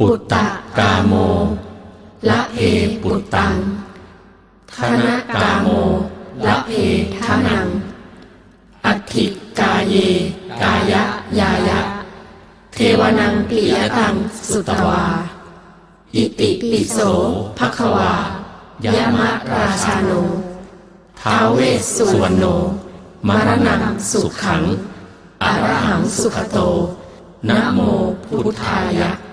ปุตตะกาโม ละเพปุตตังธนกาโม ละเพทนังอธิกาเย กายะยายะ เทวนังปิยตังสุตวา อิติปิโสภควายามะราชาโนท้าเวสสุวรรณโนมารณังสุขังอรหังสุขโตนะโมพุทธายะ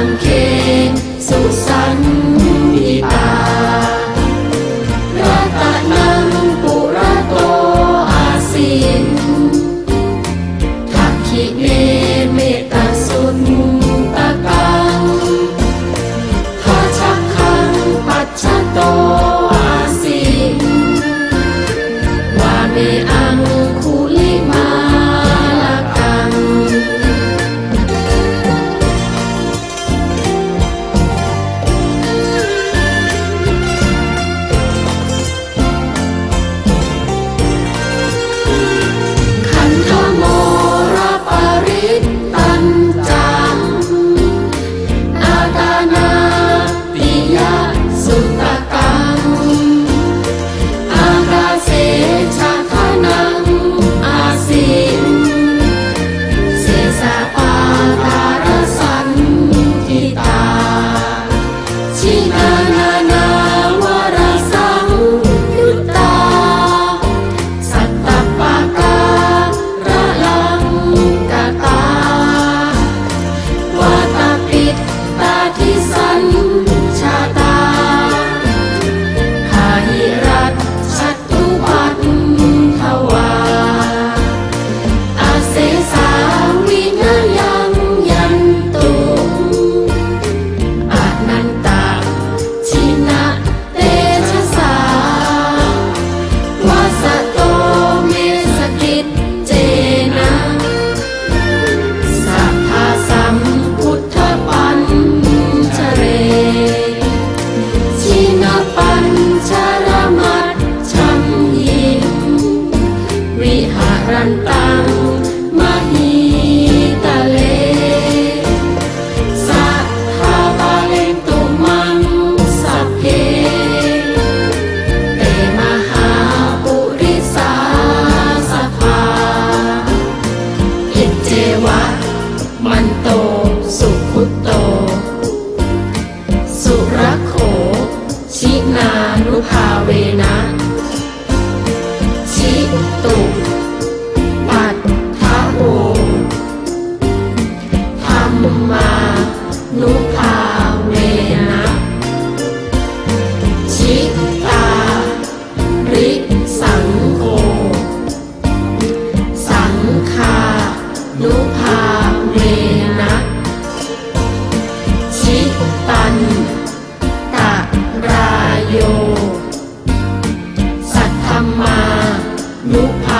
างเขนสุสันต ชิ สังโฆ สังคานุภาเมนะชิตันตะรายโย สัทธมานุภา